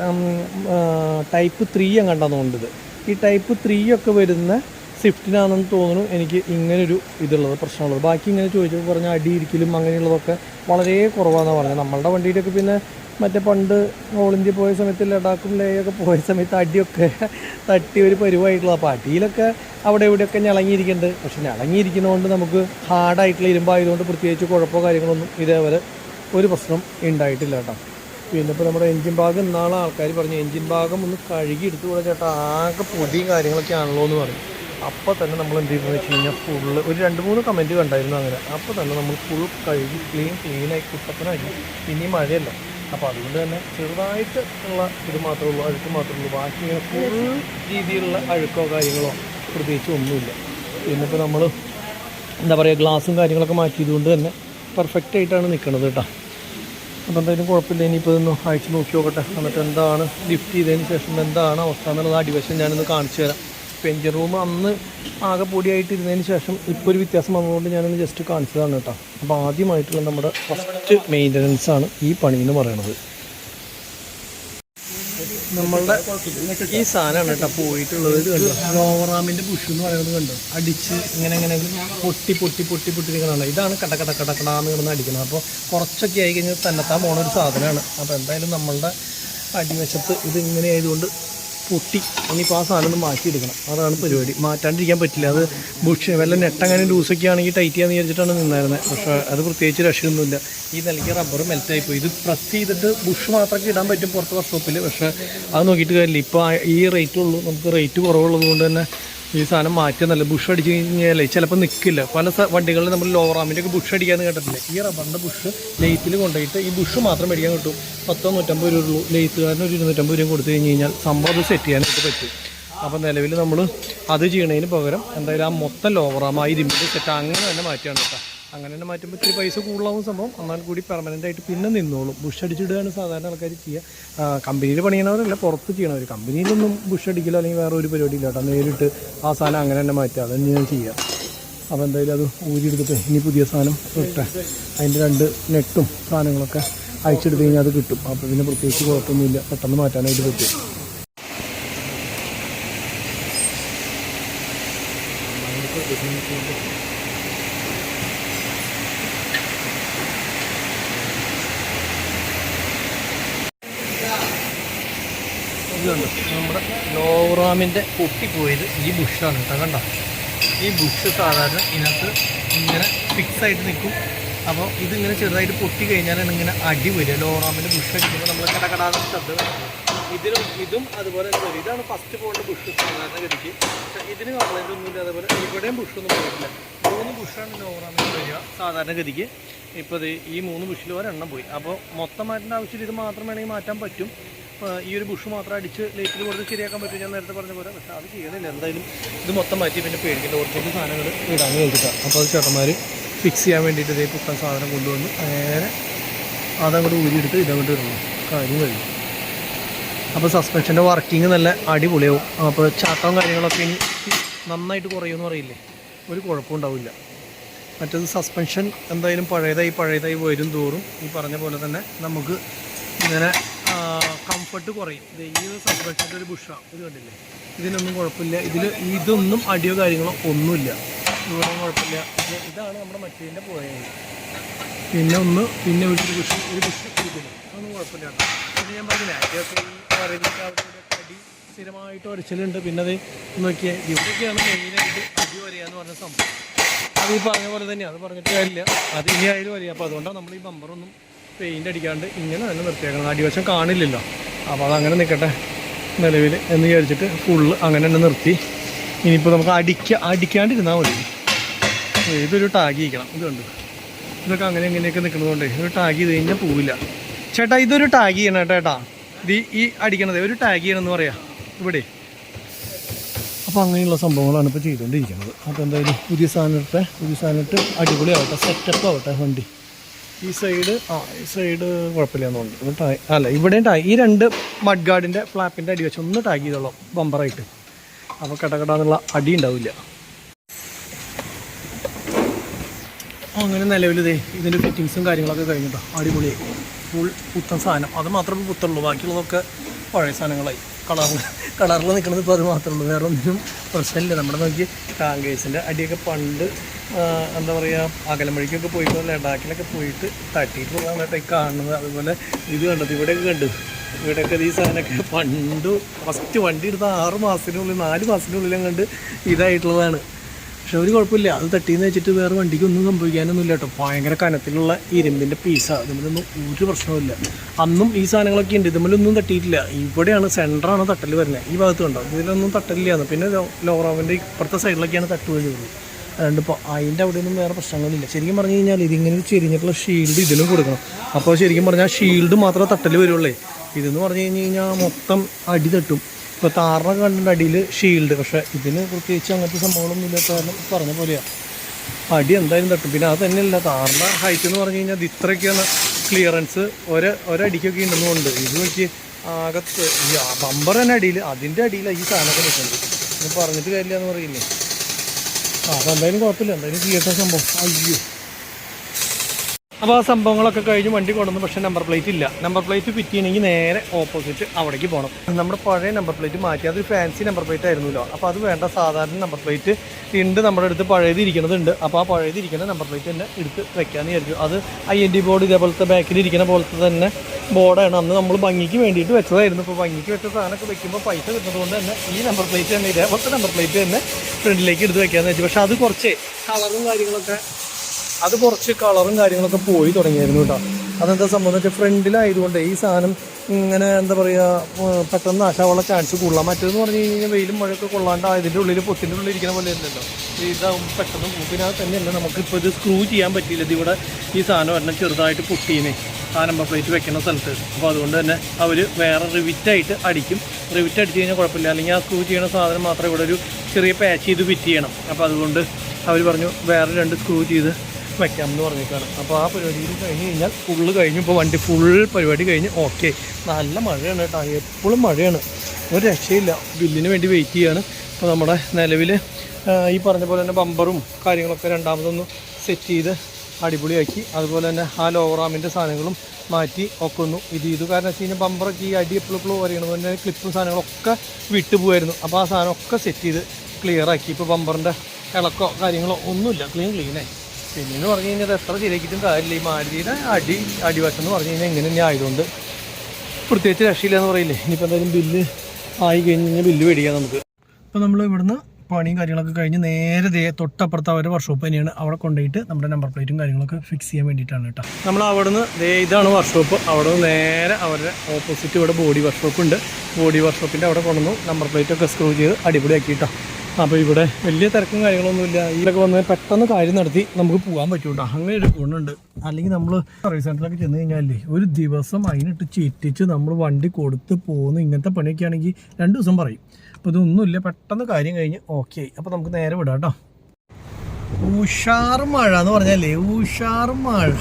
Speaker 1: ടൈപ്പ് ത്രീ എങ്ങാണ്ടാന്ന് തോന്നുന്നത് ഈ ടൈപ്പ് ത്രീ ഒക്കെ വരുന്ന സ്വിഫ്റ്റിനാണെന്ന് തോന്നുന്നു എനിക്ക് ഇങ്ങനൊരു ഇതുള്ളത് പ്രശ്നമുള്ളത്. ബാക്കി ഇങ്ങനെ ചോദിച്ചപ്പോൾ പറഞ്ഞാൽ അടിയിരിക്കലും അങ്ങനെയുള്ളതൊക്കെ വളരെ കുറവാണെന്നാണ് പറഞ്ഞത്. നമ്മളുടെ വണ്ടിയിലൊക്കെ പിന്നെ മറ്റേ പണ്ട് ഓൾ ഇന്ത്യ പോയ സമയത്ത് ലഡാക്കും ലേയൊക്കെ പോയ സമയത്ത് അടിയൊക്കെ തട്ടി ഒരു പരിവായിട്ടുള്ള അപ്പോൾ അടിയിലൊക്കെ അവിടെ ഇവിടെയൊക്കെ ഞളങ്ങിയിരിക്കുന്നുണ്ട് പക്ഷെ ഞളങ്ങിയിരിക്കുന്നതുകൊണ്ട് നമുക്ക് ഹാർഡായിട്ടുള്ള ഇരുമ്പായതുകൊണ്ട് പ്രത്യേകിച്ച് കുഴപ്പമോ കാര്യങ്ങളൊന്നും ഇതേവരെ ഒരു പ്രശ്നം ഉണ്ടായിട്ടില്ല കേട്ടോ. പിന്നെ ഇപ്പോൾ നമ്മുടെ എൻജിൻ ഭാഗം ഇന്നാളെ ആൾക്കാർ പറഞ്ഞു എൻജിൻ ഭാഗം ഒന്ന് കഴുകി എടുത്തു കൂടെ ചേട്ടാ ആകെ പൊടിയും കാര്യങ്ങളൊക്കെ ആണല്ലോ എന്ന് പറഞ്ഞു. അപ്പോൾ തന്നെ നമ്മൾ എന്ത് ചെയ്യുന്നത് വെച്ച് കഴിഞ്ഞാൽ ഫുള്ള് ഒരു രണ്ട് മൂന്ന് കമന്റ് കണ്ടായിരുന്നു അങ്ങനെ. അപ്പോൾ തന്നെ നമ്മൾ ഫുൾ കഴുകി ക്ലീൻ ക്ലീനായി കുട്ടപ്പനാക്കി ഇനി മഴയല്ല? അപ്പോൾ അതുകൊണ്ട് തന്നെ ചെറുതായിട്ട് ഉള്ള ഇത് മാത്രമേ ഉള്ളൂ അഴുക്ക് മാത്രമേ ഉള്ളൂ. ബാക്കി ഫുൾ രീതിയിലുള്ള അഴുക്കോ കാര്യങ്ങളോ പ്രത്യേകിച്ച് ഒന്നുമില്ല. പിന്നിപ്പോൾ നമ്മൾ എന്താ പറയുക ഗ്ലാസും കാര്യങ്ങളൊക്കെ മാറ്റിയതുകൊണ്ട് തന്നെ പെർഫെക്റ്റ് ആയിട്ടാണ് നിൽക്കുന്നത് കേട്ടോ. അപ്പോൾ എന്തായാലും കുഴപ്പമില്ല. ഇനിയിപ്പോൾ ഇതൊന്ന് അയച്ച് നോക്കി നോക്കട്ടെ. എന്നിട്ട് എന്താണ് ലിഫ്റ്റ് ചെയ്തതിന് ശേഷം എന്താണ് അവസ്ഥ എന്നുള്ളത് അടിവശം ഞാനൊന്ന് കാണിച്ചു തരാം. ഇപ്പോൾ എഞ്ചിൻ റൂം അന്ന് ആകെ പൊടിയായിട്ട് ഇരുന്നതിന് ശേഷം ഇപ്പോൾ ഒരു വ്യത്യാസം വന്നതുകൊണ്ട് ഞാനൊന്ന് ജസ്റ്റ് കാണിച്ചതാണ് കേട്ടോ. അപ്പോൾ ആദ്യമായിട്ടുള്ള നമ്മുടെ ഫസ്റ്റ് മെയിന്റനൻസ് ആണ് ഈ പണി എന്ന് പറയുന്നത് നമ്മളുടെ ഈ സാധനമാണ് കേട്ടോ പോയിട്ടുള്ളത് കണ്ടു? കണ്ടോ പുഷ് എന്ന് പറയുന്നത് കണ്ടോ? അടിച്ച് ഇങ്ങനെ ഇങ്ങനെ പൊട്ടി പൊട്ടി പൊട്ടി പൊട്ടി നിൽക്കണതാണ് ഇതാണ് കട കട കടക്കടാന്ന് കിടന്ന് അടിക്കുന്നത്. അപ്പോൾ കുറച്ചൊക്കെ ആയി കഴിഞ്ഞാൽ തന്നെത്താൻ പോണ ഒരു സാധനമാണ്. അപ്പോൾ എന്തായാലും നമ്മളുടെ അടിവശത്ത് ഇത് ഇങ്ങനെ ആയതുകൊണ്ട് പൊട്ടി. ഇനിയിപ്പോൾ ആ സാധനം മാറ്റിയെടുക്കണം. അതാണ് പരിപാടി. മാറ്റാണ്ടിരിക്കാൻ പറ്റില്ല. അത് ബുഷ് വല്ല നെട്ടങ്ങനെ ലൂസൊക്കെ ആണെങ്കിൽ ടൈറ്റ് ചെയ്യാന്ന് വിചാരിച്ചിട്ടാണ് നിന്നായിരുന്നത് പക്ഷേ അത് പ്രത്യേകിച്ച് രക്ഷയൊന്നുമില്ല. ഈ നിലയ്ക്ക് റബ്ബർ മെൽറ്റായി പോയി ഇത് പ്രസ് ചെയ്തിട്ട് ബുഷ് മാത്രമൊക്കെ ഇടാൻ പറ്റും പുറത്ത് വർക്ക്ഷോപ്പിൽ പക്ഷേ അത് നോക്കിയിട്ട് കാര്യമില്ല. ഇപ്പോൾ ഈ റേറ്റ് ഉള്ളൂ. നമുക്ക് റേറ്റ് കുറവുള്ളത് കൊണ്ട് തന്നെ ഈ സാധനം മാറ്റുന്നല്ല നല്ല ബുഷ് അടിച്ച് കഴിഞ്ഞാലേ ചിലപ്പോൾ നിൽക്കില്ല പല വണ്ടികളിൽ നമ്മൾ ലോറാമിന്റെ ഒക്കെ ബുഷ് അടിക്കാന്ന് കേട്ടിട്ടില്ല? ഈ റബ്ബറിന്റെ ബുഷ് ലെയ്ത്തിൽ കൊണ്ടുപോയിട്ട് ഈ ബുഷ് മാത്രം മേടിക്കാൻ കിട്ടും. പത്തോ നൂറ്റമ്പത് രൂപ ഉള്ളൂ. ലെയ്ത്തുകാരന് ഒരു ഇരുന്നൂറ്റമ്പത് രൂപ കൊടുത്തു കഴിഞ്ഞ് കഴിഞ്ഞാൽ സംഭവം അത് സെറ്റ് ചെയ്യാനായിട്ട് പറ്റും. അപ്പോൾ നിലവിൽ നമ്മൾ അത് ചെയ്യണതിന് പകരം എന്തായാലും ആ മൊത്തം ലോവറാം ആ ഇരുമ്പിന്റെ സെറ്റ് അങ്ങനെ തന്നെ മാറ്റിയാണ് കേട്ടോ. അങ്ങനെ തന്നെ മാറ്റുമ്പോൾ ഇത്തിരി പൈസ കൂടുതലാവും സംഭവം. എന്നാൽ കൂടി പെർമനന്റ് ആയിട്ട് പിന്നെ നിന്നോളും. ബുഷ് അടിച്ചിടുകയാണ് സാധാരണ ആൾക്കാർ ചെയ്യുക കമ്പനിയിൽ പണിയണവരല്ല പുറത്ത് ചെയ്യണവർ കമ്പനിയിലൊന്നും ബുഷ് അടിക്കില്ല അല്ലെങ്കിൽ വേറെ ഒരു പരിപാടി ഇല്ല കേട്ടോ. നേരിട്ട് ആ സാധനം അങ്ങനെ തന്നെ മാറ്റുക. അതന്നെ ഞാൻ ചെയ്യാം. അപ്പോൾ എന്തായാലും അത് ഊരിയെടുത്തിട്ട് ഇനി പുതിയ സാധനം ഇട്ടെ അതിന്റെ രണ്ട് നെട്ടും സാധനങ്ങളൊക്കെ അയച്ചെടുത്ത് കഴിഞ്ഞാൽ അത് കിട്ടും. അപ്പോൾ പിന്നെ പ്രത്യേകിച്ച് കുഴപ്പമൊന്നുമില്ല. പെട്ടെന്ന് മാറ്റാനായിട്ട് പറ്റും ഇതുണ്ട് നമ്മുടെ ലോറാമിന്റെ പൊട്ടിപ്പോയത് ഈ ബുഷാണ് കേട്ടോ കണ്ടോ? ഈ ബുഷ് സാധാരണ ഇതിനകത്ത് ഇങ്ങനെ ഫിക്സ് ആയിട്ട് നിൽക്കും. അപ്പോൾ ഇതിങ്ങനെ ചെറുതായിട്ട് പൊട്ടി കഴിഞ്ഞാലാണ് ഇങ്ങനെ അടി വരിക. ലോറാമിന്റെ ബുഷ് അടിക്കുമ്പോൾ നമ്മൾ കടകടാതെ ശബ്ദം. ഇതിനും ഇതും അതുപോലെ തന്നെ വരും. ഇതാണ് ഫസ്റ്റ് പോകേണ്ട ബുഷ് സാധാരണ ഗതിക്ക്. പക്ഷേ ഇതിന് കംപ്ലൈന്റ് ഒന്നുമില്ല. അതേപോലെ ഇവിടെയും ബുഷൊന്നും പോയിട്ടില്ല. മൂന്ന് ബുഷാണ് ലോറാമിന്റെ വരിക സാധാരണ ഗതിക്ക്. ഇപ്പോൾ ഈ മൂന്ന് ബുഷിൽ ഒരെണ്ണം പോയി. അപ്പോൾ മൊത്തം മാറ്റേണ്ട ആവശ്യമില്ല. ഇത് മാത്രം വേണമെങ്കിൽ മാറ്റാൻ പറ്റും. ഈ ഒരു ബുഷ് മാത്രം അടിച്ച് ലൈറ്റിൽ കൊടുത്ത് ശരിയാക്കാൻ പറ്റും. ഞാൻ നേരത്തെ പറഞ്ഞ പോലെ. പക്ഷേ അത് ചെയ്യണില്ല. എന്തായാലും ഇത് മൊത്തം മാറ്റി പിന്നെ പേടിക്കേണ്ട കുറച്ച് സാധനങ്ങൾ ഇടാൻ കഴിച്ചിട്ടാണ് അപ്പോൾ അത് ചേട്ടന്മാർ ഫിക്സ് ചെയ്യാൻ വേണ്ടിയിട്ട് ഇതേ പുത്തൻ സാധനം കൊണ്ടുവന്ന് അങ്ങനെ അതങ്ങോട്ട് ഊരിയെടുത്ത് ഇതങ്ങോട്ട് ഇടണം. കാര്യം കഴിയും അപ്പോൾ സസ്പെൻഷന്റെ വർക്കിംഗ് നല്ല അടിപൊളിയാവും. അപ്പോൾ ചാട്ടവും കാര്യങ്ങളൊക്കെ ഇനി നന്നായിട്ട് കുറയുമെന്ന് പറയില്ലേ? ഒരു കുഴപ്പമുണ്ടാവില്ല മറ്റേത് സസ്പെൻഷൻ എന്തായാലും പഴയതായി പഴയതായി വരും തോറും ഈ പറഞ്ഞ പോലെ തന്നെ നമുക്ക് ഇങ്ങനെ കംഫർട്ട് കുറയും. ഇത് ഈ സസ്പെൻഷന്റെ ഒരു ഇത് കണ്ടില്ലേ? ഇതിനൊന്നും കുഴപ്പമില്ല. ഇതിൽ ഇതൊന്നും അടിയോ കാര്യങ്ങളോ ഒന്നുമില്ല. ഇവിടെ കുഴപ്പമില്ല. ഇത് ഇതാണ് നമ്മുടെ മറ്റേതിന്റെ പോയത് പിന്നെ ഒന്ന് പിന്നെ ഒരു ബുഷ് ഒരു ബുഷ് ഇതിന് അതൊന്നും കുഴപ്പമില്ല പിന്നെ ഞാൻ പറഞ്ഞില്ല അടിയൊക്കെ ഈ അടി സ്ഥിരമായിട്ട് ഒരച്ചിലുണ്ട്. പിന്നെ അത് നോക്കിയാൽ ഇവിടെയൊക്കെയാണ് മെയിനായിട്ട് അടി വരിക പറഞ്ഞ സംഭവം. അത് ഈ പറഞ്ഞ പോലെ തന്നെ അത് പറഞ്ഞിട്ട് കാര്യമില്ല. അത് ഇനി ആയാലും വരിക. അപ്പോൾ അതുകൊണ്ടാണ് നമ്മൾ ഈ ബമ്പറൊന്നും പെയിന്റ് അടിക്കാണ്ട് ഇങ്ങനെ തന്നെ നിർത്തിയേക്കണം അടിവശം കാണില്ലല്ലോ. അപ്പോൾ അതങ്ങനെ നിൽക്കട്ടെ നിലവിൽ എന്ന് വിചാരിച്ചിട്ട് ഫുള്ള് അങ്ങനെ തന്നെ നിർത്തി. ഇനിയിപ്പോൾ നമുക്ക് അടിക്ക അടിക്കാണ്ടിരുന്നാൽ മതി. ഇതൊരു ടാഗ് ചെയ്യിക്കണം ഇത് കണ്ടു? ഇതൊക്കെ അങ്ങനെ ഇങ്ങനെയൊക്കെ നിൽക്കുന്നതുകൊണ്ട് ഒരു ടാഗ് ചെയ്ത് കഴിഞ്ഞാൽ പോവില്ല. ചേട്ടാ ഇതൊരു ടാഗ് ചെയ്യണം ചേട്ടാ. ഇത് ഈ അടിക്കണത് ഒരു ടാഗ് ചെയ്യണം എന്ന് പറയാം. ഇവിടെ. അപ്പോൾ അങ്ങനെയുള്ള സംഭവങ്ങളാണ് ഇപ്പോൾ ചെയ്തുകൊണ്ടിരിക്കുന്നത് അപ്പോൾ എന്തായാലും പുതിയ സാധനം ഇട്ടേ പുതിയ സാധനം ഇട്ട് അടിപൊളിയാവട്ടെ സെറ്റപ്പ് ആവട്ടെ വണ്ടി. ഈ സൈഡ് ആ ഈ സൈഡ് കുഴപ്പമില്ല തോന്നുന്നു. ടാ അല്ല ഇവിടെയും ടാഗ് ഈ രണ്ട് മഡ് ഗാർഡിന്റെ ഫ്ലാപ്പിന്റെ അടി വെച്ച് ഒന്ന് ടാഗ് ചെയ്തോളാം. ബമ്പറായിട്ട് അപ്പോൾ കടകടാന്നുള്ള അടി ഉണ്ടാവില്ല. അങ്ങനെ നിലവിൽ ഇതേ ഇതിന്റെ ഫിറ്റിങ്സും കാര്യങ്ങളൊക്കെ കഴിഞ്ഞിട്ടോ അടിപൊളിയായി. ഫുൾ പുത്തൻ സാധനം. അത് മാത്രമേ പുത്തുള്ളൂ ബാക്കിയുള്ളതൊക്കെ പഴയ സാധനങ്ങളായി. കളറിൽ കളറിൽ നിൽക്കുന്നത് ഇപ്പോൾ അത് മാത്രമേ ഉള്ളൂ. വേറെ ഒന്നിനും പ്രശ്നമില്ല. നമ്മുടെ നോക്കി ടാങ്കേഴ്സിന്റെ അടിയൊക്കെ പണ്ട് എന്താ പറയുക അകലമഴിക്കൊക്കെ പോയിട്ട് ലഡാക്കിലൊക്കെ പോയിട്ട് തട്ടിയിട്ടുള്ളതാണ് കേട്ടോ ഈ കാണുന്നത്. അതുപോലെ ഇത് കണ്ടത് ഇവിടെയൊക്കെ കണ്ടു? ഇവിടെയൊക്കെ ഈ സാധനമൊക്കെ പണ്ട് ഫസ്റ്റ് വണ്ടി എടുത്ത ആറ് മാസത്തിനുള്ളിൽ നാല് മാസത്തിനുള്ളിലും കണ്ട് ഇതായിട്ടുള്ളതാണ്. പക്ഷെ ഒരു കുഴപ്പമില്ല. അത് തട്ടിന്ന് വെച്ചിട്ട് വേറെ വണ്ടിക്ക് ഒന്നും സംഭവിക്കാനൊന്നും ഇല്ല കേട്ടോ. ഭയങ്കര കനത്തിലുള്ള ഇരുമ്പിന്റെ പീസാണ് ഇതിലൊന്നും ഒരു പ്രശ്നവുമില്ല. അന്നും ഈ സാധനങ്ങളൊക്കെ ഉണ്ട്. ഇതിലൊന്നും തട്ടിയിട്ടില്ല. ഇവിടെയാണ് സെന്ററാണ് തട്ടൽ വരുന്നത്. ഈ ഭാഗത്ത് കണ്ടോ? ഇതിലൊന്നും തട്ടലില്ലായിരുന്നു പിന്നെ ലോറാവിന്റെ ഇപ്പുറത്തെ സൈഡിലൊക്കെയാണ് തട്ട് വീഴുന്നത്. അതുകൊണ്ട് ഇപ്പോൾ അതിന്റെ അവിടെയൊന്നും വേറെ പ്രശ്നങ്ങളൊന്നുമില്ല. ശരിക്കും പറഞ്ഞു കഴിഞ്ഞാൽ ഇതിങ്ങനെ ചെരിഞ്ഞിട്ടുള്ള ഷീൽഡ് ഇതിലും കൊടുക്കണം. അപ്പോൾ ശരിക്കും പറഞ്ഞാൽ ഷീൽഡ് മാത്രമേ തട്ടൽ വരുള്ളേ. ഇതെന്ന് പറഞ്ഞു കഴിഞ്ഞ് കഴിഞ്ഞാൽ മൊത്തം അടി തട്ടും. ഇപ്പോൾ താറിനൊക്കെ കണ്ടിട്ട് അടിയിൽ ഷീൽഡ് പക്ഷേ ഇതിന് പ്രത്യേകിച്ച് അങ്ങനത്തെ സംഭവങ്ങളൊന്നും ഇല്ലാത്ത കാരണം പറഞ്ഞ പോലെയാണ് അടി എന്തായാലും തട്ടും. പിന്നെ അത് തന്നെയല്ല താറിന്റെ ഹൈറ്റ് എന്ന് പറഞ്ഞു കഴിഞ്ഞാൽ ഇത് ഇത്രയൊക്കെയാണ് ക്ലിയറൻസ് ഒരു ഒരടിക്കൊക്കെ ഉണ്ടെന്നുണ്ട് ഇത് നോക്കി അകത്ത് ഈ ബമ്പർ തന്നെ അടിയിൽ അതിന്റെ അടിയിലാണ് ഈ സാധനമൊക്കെ നിൽക്കുന്നത്. പറഞ്ഞിട്ട് കാര്യമില്ല എന്ന് പറയില്ലേ അതെന്തായാലും കുഴപ്പമില്ല. എന്തായാലും ക്ലിയർ സംഭവം. അയ്യോ. അപ്പോൾ ആ സംഭവങ്ങളൊക്കെ കഴിഞ്ഞ് വണ്ടി കൊണ്ടുവന്നു പക്ഷേ നമ്പർ പ്ലേറ്റ് ഇല്ല. നമ്പർ പ്ലേറ്റ് ഫിറ്റ് ചെയ്യണമെങ്കിൽ നേരെ ഓപ്പോസിറ്റ് അവിടേക്ക് പോകണം നമ്മുടെ പഴയ നമ്പർ പ്ലേറ്റ് മാറ്റി. അതൊരു ഫാൻസി നമ്പർ പ്ലേറ്റ് ആയിരുന്നല്ലോ. അപ്പോൾ അത് വേണ്ട സാധാരണ നമ്പർ പ്ലേറ്റ് ഉണ്ട് നമ്മുടെ അടുത്ത് പഴയത് ഇരിക്കുന്നതുണ്ട്. അപ്പോൾ ആ പഴയത് ഇരിക്കുന്ന നമ്പർ പ്ലേറ്റ് തന്നെ എടുത്ത് വെക്കാമെന്ന് വിചാരിച്ചു. അത് ഐ എൻ ഡി ബോർഡ് ഇതേപോലത്തെ ബാക്കിൽ ഇരിക്കുന്ന പോലത്തെ തന്നെ ബോർഡാണ് അന്ന് നമ്മൾ ഭംഗിക്ക് വേണ്ടിയിട്ട് വെച്ചതായിരുന്നു. ഇപ്പോൾ ഭംഗിക്ക് വെച്ച സാധനമൊക്കെ വെക്കുമ്പോൾ പൈസ കിട്ടുന്നതുകൊണ്ട് തന്നെ ഈ നമ്പർ പ്ലേറ്റ് തന്നെ ഇതേപോലത്തെ നമ്പർ പ്ലേറ്റ് തന്നെ ഫ്രണ്ടിലേക്ക് എടുത്ത് വെക്കാമെന്ന് വെച്ചു പക്ഷേ അത് കുറച്ച് കളറും കാര്യങ്ങളൊക്കെ അത് കുറച്ച് കളറും കാര്യങ്ങളൊക്കെ പോയി തുടങ്ങിയായിരുന്നു കേട്ടോ. അതെന്താ സംഭവം വെച്ചാൽ ഫ്രണ്ടിലായതുകൊണ്ട് ഈ സാധനം ഇങ്ങനെ എന്താ പറയുക പെട്ടെന്ന് നാശാവുള്ള ചാൻസ് കൂടുതലാണ് മറ്റേതെന്ന് പറഞ്ഞു കഴിഞ്ഞാൽ വെയിലും മഴയൊക്കെ കൊള്ളാണ്ട് അതിന്റെ ഉള്ളിൽ പൊത്തിന്റെ ഉള്ളിൽ ഇരിക്കുന്ന പോലെ അല്ലല്ലോ. ഇതാവും പെട്ടെന്ന് അത് തന്നെയല്ല നമുക്കിപ്പോൾ ഇത് സ്ക്രൂ ചെയ്യാൻ പറ്റിയില്ല. ഇവിടെ ഈ സാധനം ഒരെണ്ണം ചെറുതായിട്ട് പൊട്ടീനെ. ആ നമ്പർ പ്ലേറ്റ് വെക്കുന്ന സ്ഥലത്ത്. അപ്പോൾ അതുകൊണ്ട് തന്നെ അവർ വേറെ റിവിറ്റായിട്ട് അടിക്കും. റിവിറ്റ് അടിച്ച് കഴിഞ്ഞാൽ കുഴപ്പമില്ല. അല്ലെങ്കിൽ ആ സ്ക്രൂ ചെയ്യുന്ന സാധനം മാത്രം ഇവിടെ ഒരു ചെറിയ പാച്ച് ചെയ്ത് ഫിറ്റ് ചെയ്യണം. അപ്പോൾ അതുകൊണ്ട് അവർ പറഞ്ഞു വേറെ രണ്ട് സ്ക്രൂ ചെയ്ത് വെക്കാം എന്ന് പറഞ്ഞേക്കാണ് അപ്പോൾ ആ പരിപാടിയിൽ കഴിഞ്ഞ് കഴിഞ്ഞാൽ ഫുള്ള് കഴിഞ്ഞു. ഇപ്പോൾ വണ്ടി ഫുൾ പരിപാടി കഴിഞ്ഞ്. ഓക്കെ നല്ല മഴയാണ് കേട്ടോ. എപ്പോഴും മഴയാണ്. ഒരു രക്ഷയില്ല. ബില്ലിന് വേണ്ടി വെയിറ്റ് ചെയ്യാണ്. അപ്പോൾ നമ്മുടെ നിലവിൽ ഈ പറഞ്ഞ പോലെ തന്നെ ബമ്പറും കാര്യങ്ങളൊക്കെ രണ്ടാമതൊന്ന് സെറ്റ് ചെയ്ത് അടിപൊളിയാക്കി. അതുപോലെ തന്നെ ആ ലോവറാമിന്റെ സാധനങ്ങളും മാറ്റി ഒക്കെ ഒന്നു ഇത് ഇത് കാരണം വെച്ച് കഴിഞ്ഞാൽ ബമ്പറൊക്കെ ഈ അടി എപ്പോഴും എപ്പോഴും അറിയണത് തന്നെ ക്ലിപ്പും സാധനങ്ങളൊക്കെ വിട്ടു പോകുമായിരുന്നു അപ്പോൾ ആ സാധനമൊക്കെ സെറ്റ് ചെയ്ത് ക്ലിയറാക്കി ഇപ്പോൾ ബമ്പറിന്റെ ഇളക്കോ കാര്യങ്ങളോ ഒന്നുമില്ല. ക്ലീൻ ക്ലീനായി പിന്നെന്ന് പറഞ്ഞു കഴിഞ്ഞാൽ എത്ര ശരിയാക്കിയിട്ടും കാര്യമില്ല. ഈ മാരുതിയുടെ അടി അടിവശം എന്ന് പറഞ്ഞു കഴിഞ്ഞാൽ ഇങ്ങനെ തന്നെ ആയതുകൊണ്ട് പ്രത്യേകിച്ച് രക്ഷയില്ല എന്ന് പറയില്ലേ. ഇനിയിപ്പോൾ എന്തായാലും ബില്ല് ആയി കഴിഞ്ഞ് കഴിഞ്ഞാൽ ബില്ല് മേടിക്കാം നമുക്ക്. ഇപ്പോൾ നമ്മൾ ഇവിടുന്ന് പണിയും കാര്യങ്ങളൊക്കെ കഴിഞ്ഞ് നേരെ ദേ തൊട്ടപ്പുറത്ത് അവരുടെ വർക്ക്ഷോപ്പ് തന്നെയാണ്. അവിടെ കൊണ്ടുപോയിട്ട് നമ്മുടെ നമ്പർ പ്ലേറ്റും കാര്യങ്ങളൊക്കെ ഫിക്സ് ചെയ്യാൻ വേണ്ടിയിട്ടാണ് കേട്ടോ. നമ്മൾ അവിടുന്ന് ദേ ഇതാണ് വർക്ക്ഷോപ്പ് അവിടെ നിന്ന് നേരെ അവരുടെ ഓപ്പോസിറ്റ് ഇവിടെ ബോഡി വർക്ക്ഷോപ്പ് ഉണ്ട്. ബോഡി വർക്ക്ഷോപ്പിന്റെ അവിടെ കൊണ്ടുവന്നു. നമ്പർ പ്ലേറ്റൊക്കെ സ്ക്രൂ ചെയ്ത് അടിപൊളിയാക്കി കേട്ടോ. അപ്പോൾ ഇവിടെ വലിയ തിരക്കും കാര്യങ്ങളൊന്നുമില്ല. ഇതിലൊക്കെ വന്ന് പെട്ടെന്ന് കാര്യം നടത്തി നമുക്ക് പോകാൻ പറ്റുമോ അങ്ങനെ ഒരു ഗുണമുണ്ട്. അല്ലെങ്കിൽ നമ്മൾ സർവീസ് സെന്ററിലൊക്കെ ചെന്ന് കഴിഞ്ഞാലേ ഒരു ദിവസം അതിനിട്ട് ചെറ്റിച്ച് നമ്മൾ വണ്ടി കൊടുത്ത് പോകുന്ന ഇങ്ങനത്തെ പണിയൊക്കെ ആണെങ്കിൽ രണ്ട് ദിവസം പറയും. അപ്പോൾ ഇതൊന്നുമില്ല. പെട്ടെന്ന് കാര്യം കഴിഞ്ഞ് ഓക്കെ അപ്പോൾ നമുക്ക് നേരെ വിടാം കേട്ടോ. ഉഷാർ മഴ എന്ന് പറഞ്ഞാലേ ഉഷാർ മഴ.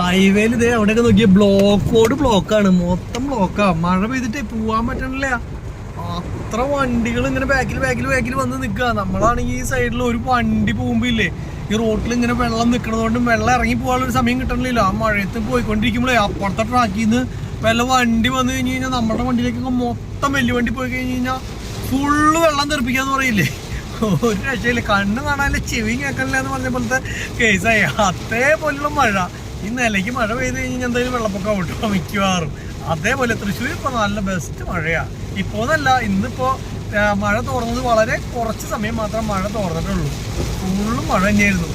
Speaker 1: ഹൈവേയിൽ ഇതേ അവിടെയൊക്കെ നോക്കിയ ബ്ലോക്കോട് ബ്ലോക്കാണ് മൊത്തം ബ്ലോക്കാണ് മഴ പെയ്തിട്ടേ പോവാൻ പറ്റണില്ല. അത്ര വണ്ടികൾ ഇങ്ങനെ ബാക്കിൽ ബാക്കിൽ ബാക്കിൽ വന്ന് നിൽക്കുക നമ്മളാണെങ്കിൽ ഈ സൈഡിൽ ഒരു വണ്ടി പോകുമ്പോ ഇല്ലേ ഈ റോട്ടിൽ ഇങ്ങനെ വെള്ളം നിൽക്കുന്നതുകൊണ്ടും വെള്ളം ഇറങ്ങി പോകാനുള്ള സമയം കിട്ടണില്ല ആ മഴയത്ത് പോയിക്കൊണ്ടിരിക്കുമ്പോഴേ അപ്പുറത്തെ ട്രാക്കിൽ നിന്ന് വല്ല വണ്ടി വന്നു കഴിഞ്ഞ് കഴിഞ്ഞാൽ നമ്മുടെ വണ്ടിയിലേക്കൊക്കെ മൊത്തം വലിയ വണ്ടി പോയി കഴിഞ്ഞ് കഴിഞ്ഞാൽ ഫുള്ള് വെള്ളം തെറിപ്പിക്കാന്ന് പറയില്ലേ? ഒരു രക്ഷയില്ല. കണ്ണ് കാണാനില്ല ചെവി കേൾക്കാനില്ല എന്ന് പറഞ്ഞ പോലത്തെ കേസായി അതേപോലുള്ള മഴ. ഈ നിലയ്ക്ക് മഴ പെയ്ത് കഴിഞ്ഞാൽ എന്തായാലും വെള്ളപ്പൊക്കം കിട്ടും മിക്കവാറും. അതേപോലെ തൃശ്ശൂർ ഇപ്പൊ നല്ല ബെസ്റ്റ് മഴയാ. ഇപ്പോന്നല്ല ഇന്നിപ്പോ മഴ തോർന്നത് വളരെ കുറച്ച് സമയം മാത്രം മഴ തോർന്നിട്ടുള്ളൂ. ഫുള്ളും മഴ തന്നെയായിരുന്നു.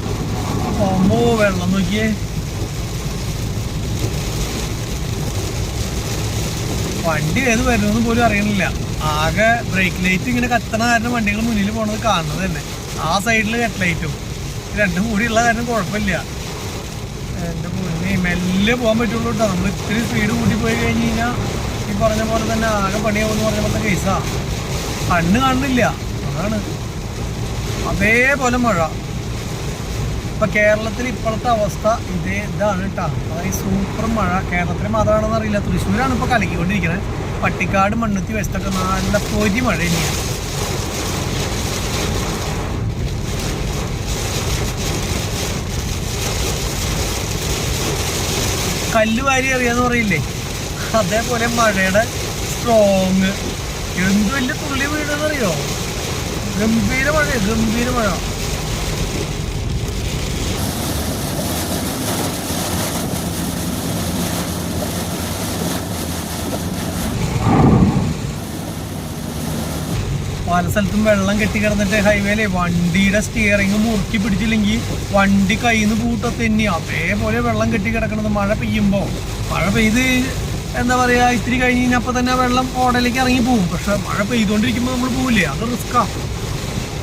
Speaker 1: അമ്മോ വെള്ളം നോക്കിയേ. വണ്ടി ഏത് വരുന്നത് പോലും അറിയണില്ല. ആകെ ബ്രേക്ക് ലൈറ്റ് ഇങ്ങനെ കത്തണ കാരണം വണ്ടികൾ മുന്നിൽ പോണത് കാണുന്നത് തന്നെ. ആ സൈഡിൽ ഹെഡ് ലൈറ്റും രണ്ടും കൂടി ഉള്ള കാരണം കുഴപ്പമില്ല. എന്റെ മുന്നേ മെല്ലെ പോകാൻ പറ്റുള്ളൂ കേട്ടോ നമ്മൾ ഇത്തിരി സ്പീഡ് കൂട്ടി പോയി കഴിഞ്ഞ് കഴിഞ്ഞാൽ പറഞ്ഞ പോലെ തന്നെ ആകെ പണിയാവുമെന്ന് പറഞ്ഞ പോലത്തെ കേസാ കണ്ണ് കാണുന്നില്ല. അതാണ്. അതേപോലെ മഴ. ഇപ്പൊ കേരളത്തിൽ ഇപ്പോഴത്തെ അവസ്ഥ ഇതേ ഇതാണ് കേട്ടോ അതായത് സൂപ്പർ മഴ. കേരളത്തിൽ മാത്രമാണെന്ന് അറിയില്ല. തൃശ്ശൂരാണ് ഇപ്പൊ കലക്കിക്കൊണ്ടിരിക്കുന്നത് പട്ടിക്കാട് മണ്ണുത്തി വശത്തൊക്കെ നല്ല പൊരി മഴ തന്നെയാണ് കല്ല് വാരി അറിയാന്ന് പറയില്ലേ? അതേപോലെ മഴയുടെ സ്ട്രോങ് എന്ത് വലിയ തുള്ളി വീണെന്നറിയോ ഗംഭീര മഴ ഗംഭീര മഴ. പല സ്ഥലത്തും വെള്ളം കെട്ടി കിടന്നിട്ട് ഹൈവേയിലെ വണ്ടിയുടെ സ്റ്റിയറിംഗ് മുറുക്കി പിടിച്ചില്ലെങ്കിൽ വണ്ടി കയ്യിൽ നിന്ന് പൂട്ട അതേപോലെ വെള്ളം കെട്ടി കിടക്കണത് മഴ പെയ്യുമ്പോൾ മഴ പെയ്ത് എന്താ പറയാ ഇത്തിരി കഴിഞ്ഞ് കഴിഞ്ഞാൽ അപ്പൊ തന്നെ വെള്ളം ഓടയിലേക്ക് ഇറങ്ങി പോകും പക്ഷെ മഴ പെയ്തുകൊണ്ടിരിക്കുമ്പോൾ നമ്മൾ പോവില്ലേ? അത് റിസ്കാ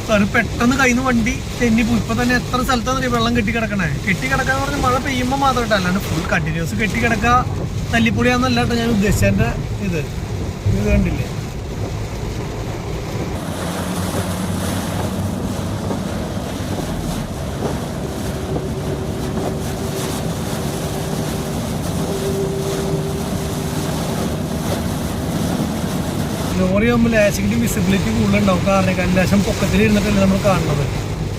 Speaker 1: സാറ് പെട്ടെന്ന് നിന്ന് വണ്ടി തെന്നി പോയി. ഇപ്പൊ തന്നെ എത്ര സ്ഥലത്താണ് വെള്ളം കെട്ടിക്കിടക്കണേ കിടക്കണേ? കെട്ടി കിടക്കാന്ന് പറഞ്ഞാൽ മഴ പെയ്യുമ്പോൾ മാത്രം കേട്ടോ അല്ലാണ്ട് ഫുൾ കണ്ടിന്യൂസ് കെട്ടി കിടക്കുക തല്ലിപ്പൊളിയാന്നല്ല കേട്ടോ ഞാൻ ഉദ്ദേശിച്ചതിന്റെ ഇത് ഇത് കണ്ടില്ലേ? ലോറി ആകുമ്പോൾ ലേശിന്റെ വിസിബിലിറ്റി കൂടുതലുണ്ടാവും. കാരണം കല്ലാശം പൊക്കത്തിൽ ഇരുന്നിട്ടല്ലേ നമ്മൾ കാണുന്നത്.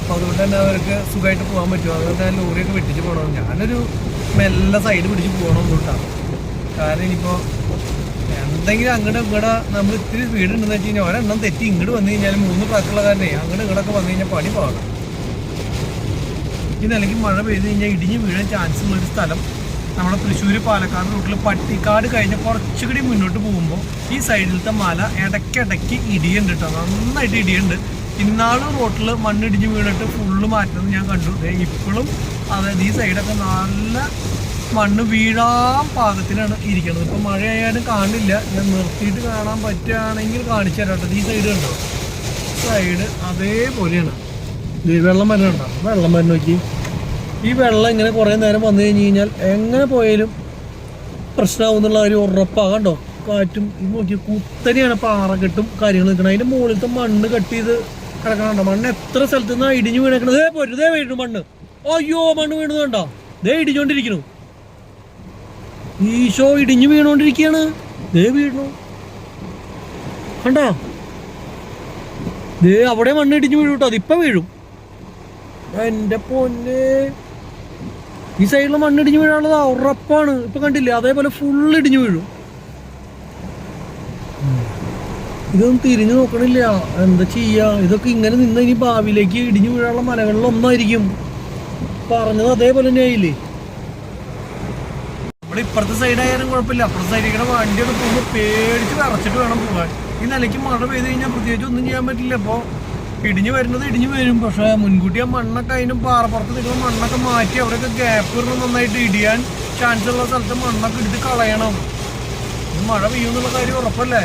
Speaker 1: അപ്പോൾ അതുകൊണ്ട് തന്നെ അവർക്ക് സുഖമായിട്ട് പോകാൻ പറ്റും. അതുകൊണ്ട് തന്നെ ലോറിയൊക്കെ വെട്ടിച്ച് പോകണം ഞാനൊരു മെല്ലെ സൈഡ് പിടിച്ച് പോകണം കൂട്ടാണ് കാരണം ഇനിയിപ്പോൾ എന്തെങ്കിലും അങ്ങോട്ട് ഇവിടെ നമ്മൾ ഇത്തിരി സ്പീഡ് ഉണ്ടെന്ന് വെച്ച് കഴിഞ്ഞാൽ ഒരെണ്ണം തെറ്റി ഇങ്ങോട്ട് വന്നു കഴിഞ്ഞാൽ മൂന്ന് ട്രക്കുള്ള കാരണേ അങ്ങോട്ട് ഇങ്ങോട്ടൊക്കെ വന്നു കഴിഞ്ഞാൽ പണി പാടും. ഇനി അല്ലെങ്കിൽ മഴ പെയ്ത് കഴിഞ്ഞാൽ ഇടിഞ്ഞ് വീഴാൻ ചാൻസ് ഉള്ളൊരു സ്ഥലം നമ്മുടെ തൃശ്ശൂർ പാലക്കാട് റൂട്ടിൽ പട്ടിക്കാട് കഴിഞ്ഞ് കുറച്ചുകൂടി മുന്നോട്ട് പോകുമ്പോൾ ഈ സൈഡിലത്തെ മല ഇടയ്ക്കിടയ്ക്ക് ഇടിയുണ്ട് കേട്ടോ നന്നായിട്ട് ഇടിയുണ്ട്. ഇന്നാളും റോട്ടിൽ മണ്ണിടിഞ്ഞ് വീണിട്ട് ഫുള്ള് മാറ്റുന്നത് ഞാൻ കണ്ടു. ഇപ്പോഴും അതായത് ഈ സൈഡൊക്കെ നല്ല മണ്ണ് വീഴാൻ പാകത്തിനാണ് ഇരിക്കുന്നത് ഇപ്പം മഴയായാലും കാണില്ല. ഞാൻ നിർത്തിയിട്ട് കാണാൻ പറ്റുകയാണെങ്കിൽ കാണിച്ചു തരാം കേട്ടോ ഈ സൈഡ് കണ്ടോ? സൈഡ് അതേപോലെയാണ്. വെള്ളം ഉണ്ടോ വെള്ളം മരണം നോക്കി. ഈ വെള്ളം ഇങ്ങനെ കുറേ നേരം വന്നു കഴിഞ്ഞ് കഴിഞ്ഞാൽ എങ്ങനെ പോയാലും പ്രശ്നമാവും എന്നുള്ള ഒരു ഉറപ്പാണ് കണ്ടോ? കാറ്റും ഇത് നോക്കി കുത്തനെയാണ് പാറ കെട്ടും കാര്യങ്ങൾ നിൽക്കണം അതിന്റെ മുകളിലത്തെ മണ്ണ് കട്ട് ചെയ്ത് കിടക്കണുണ്ടോ മണ്ണ് എത്ര സ്ഥലത്ത് നിന്നാണ് ഇടിഞ്ഞു വീണേക്കണത്? ദേ പോരും ദേ വീണു മണ്ണ്. അയ്യോ മണ്ണ് വീണത് കണ്ടോ? ദേ ഇടിഞ്ഞോണ്ടിരിക്കണു ഈശോ ഇടിഞ്ഞു വീണോണ്ടിരിക്കുകയാണ് ദേ വീണു. കണ്ടോ? ദേ അവിടെ മണ്ണ് ഇടിഞ്ഞു വീഴും കേട്ടോ. അതിപ്പോ വീഴും. എന്റെ പൊന്നെ. ഈ സൈഡിൽ മണ്ണിടിഞ്ഞു വീഴാനുള്ളത് ഉറപ്പാണ്. ഇപ്പൊ കണ്ടില്ലേ? അതേപോലെ ഫുൾ ഇടിഞ്ഞു വീഴും. ഇതൊന്നും തിരിഞ്ഞു നോക്കണില്ല. എന്താ ചെയ്യാ? ഇതൊക്കെ ഇങ്ങനെ നിന്ന് ഇനി ഭാവിയിലേക്ക് ഇടിഞ്ഞു വീഴാനുള്ള മലകളിൽ ഒന്നായിരിക്കും. പറഞ്ഞത് അതേപോലെ തന്നെ ആയില്ലേ ഇവിടെ ഇപ്പുറത്തെ സൈഡ് ആയാലും കുഴപ്പമില്ല. അപ്പുറത്തെ സൈഡിൽ വണ്ടിയൊക്കെ പോകുമ്പോൾ പേടിച്ച് വിറച്ചിട്ട് വേണം പോകാൻ. ഈ നിലയ്ക്ക് മഴ പെയ്ത് കഴിഞ്ഞാൽ പ്രത്യേകിച്ച് ഒന്നും ചെയ്യാൻ പറ്റില്ല. അപ്പോൾ ഇടിഞ്ഞു വരുന്നത് ഇടിഞ്ഞു വരും. പക്ഷെ മുൻകൂട്ടി ആ മണ്ണൊക്കെ അതിനും പാറപ്പുറത്ത് നിൽക്കുന്ന മണ്ണൊക്കെ മാറ്റി അവിടെയൊക്കെ ഗ്യാപ്പ് ഇടുന്ന നന്നായിട്ട് ഇടിയാൻ ചാൻസ് ഉള്ള സ്ഥലത്ത് മണ്ണൊക്കെ എടുത്ത് കളയണം. മഴ പെയ്യുന്നുള്ള കാര്യം ഉറപ്പല്ലേ?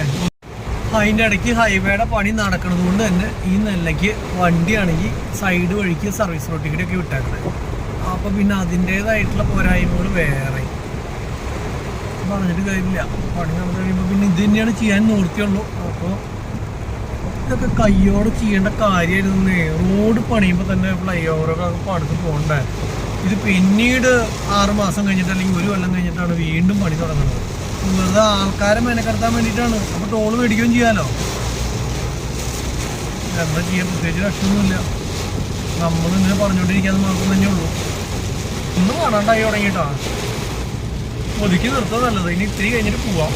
Speaker 1: അതിന്റെ ഇടയ്ക്ക് ഹൈവേയുടെ പണി നടക്കുന്നത് കൊണ്ട് തന്നെ ഈ നെല്ലയ്ക്ക് വണ്ടിയാണെങ്കിൽ സൈഡ് വഴിക്ക് സർവീസ് റോട്ടിലേക്കൊക്കെ വിട്ടേക്കുന്നത് അപ്പോൾ പിന്നെ അതിന്റേതായിട്ടുള്ള പോരായ്മകൾ വേറെ. പറഞ്ഞിട്ട് കാര്യമില്ല. പണി നടന്നു കഴിയുമ്പോൾ പിന്നെ ഇത് തന്നെയാണ് ചെയ്യാൻ നിവൃത്തിയുള്ളൂ. അപ്പോൾ ഇതൊക്കെ കയ്യോടെ ചെയ്യേണ്ട കാര്യമായിരുന്നു റോഡ് പണിയുമ്പോൾ തന്നെ ഫ്ലൈ ഓവറൊക്കെ പടുത്ത് പോകണ്ടേ. ഇത് പിന്നീട് ആറ് മാസം കഴിഞ്ഞിട്ട് അല്ലെങ്കിൽ ഒരു കൊല്ലം കഴിഞ്ഞിട്ടാണ് വീണ്ടും പണി തുടങ്ങുന്നത്. വെറുതെ ആൾക്കാരെ മെനക്കെടുത്താൻ വേണ്ടിയിട്ടാണ്. അപ്പോൾ ടോൾ മേടിക്കുകയും ചെയ്യാമല്ലോ എന്താ ചെയ്യാൻ പ്രത്യേകിച്ച് രക്ഷമൊന്നുമില്ല നമ്മൾ ഇങ്ങനെ പറഞ്ഞുകൊണ്ടിരിക്കാന്ന് മാത്രം തന്നെ ഉള്ളൂ. ഒന്നും കാണാണ്ടായി തുടങ്ങിയിട്ടാണ് ഒതുക്കി നിർത്താൻ നല്ലത്. ഇനി ഇത്തിരി കഴിഞ്ഞിട്ട് പോവാം.